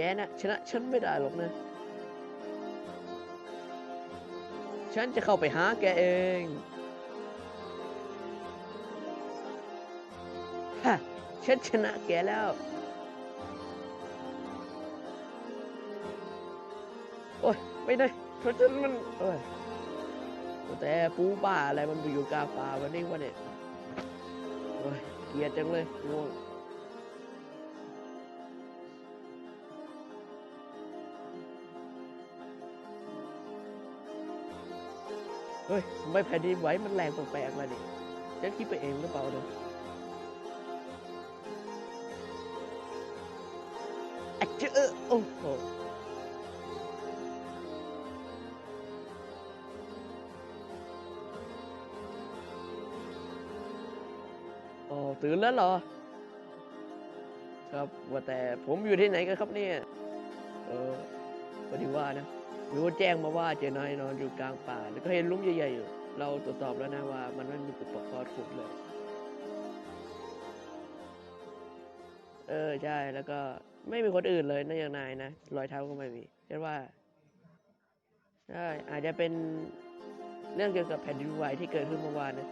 แกนะชนะฉันไม่ได้หรอกนะ ฉันจะเข้าไปหาแกเองฮะฉันชนะแกแล้ว โอ้ยไม่ได้เพราะฉันมันโอ้ยแต่ปูป่าอะไรมันไปอยู่กลางป่าวันนี้วะเนี่ยโอ้ยเกลียดจังเลยง่วง เฮ้ยทำไมแผ่นดินไหวมันแรงแปลกๆมาดิฉันคิดไปเองหรือเปล่าเนี่ยอะเจอโอ้โหอ๋อตื่นแล้วเหรอ ครับว่าแต่ผมอยู่ที่ไหนกันครับเนี่ย เออพอดีว่านะ มีคนแจ้งมาว่าเจอนายนอนอยู่กลางป่า แล้วก็เห็นลุมใหญ่ๆอยู่ เราตรวจสอบแล้วนะว่า มันไม่มีอุปกรณ์ขุดเลย เออใช่แล้วก็ไม่มีคนอื่นเลยนอกจากนายนะรอยเท้าก็ไม่มีฉันว่าใช่อาจจะเป็นเรื่องเกี่ยวกับแผ่นดินไหวที่เกิดขึ้นเมื่อวานนะ